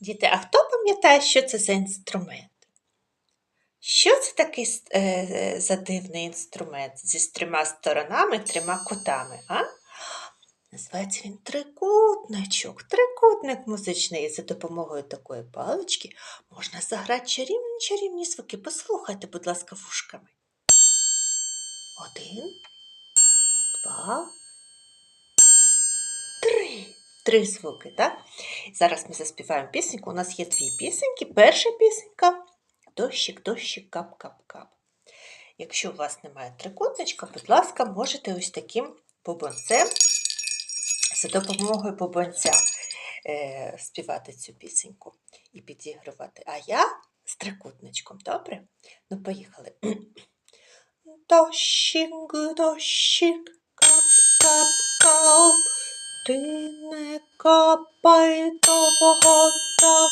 Діти, а хто пам'ятає, що це за інструмент? Що це такий е, за дивний інструмент зі трьома сторонами, трьома кутами? А? Називається він трикутничок. Трикутник музичний. І за допомогою такої палички можна заграти чарівні чарівні звуки. Послухайте, будь ласка, вушками. Один, два, три. Звуки, так? Зараз ми заспіваємо пісеньку. У нас є дві пісеньки. Перша пісенька дощик, дощик, кап-кап-кап. Якщо у вас немає трикутничка, будь ласка, можете ось таким бубонцем, за допомогою бубонця е, співати цю пісеньку і підігрувати. А я з трикутничком, добре? Ну, поїхали. Дощик, дощик, кап-кап-кап, ти не капай довго так,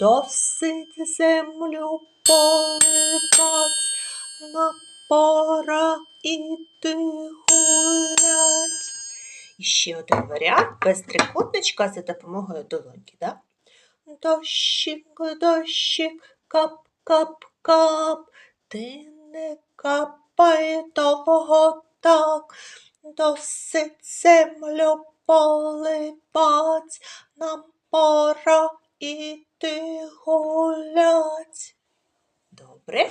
досить землю поливать, на пора іти гулять. І ще один варіант без трикутничка за допомогою долоньки. Да? Дощик, дощик, кап-кап-кап, ти не капай довго так, досить землю поливать, нам пора іти гулять. Добре.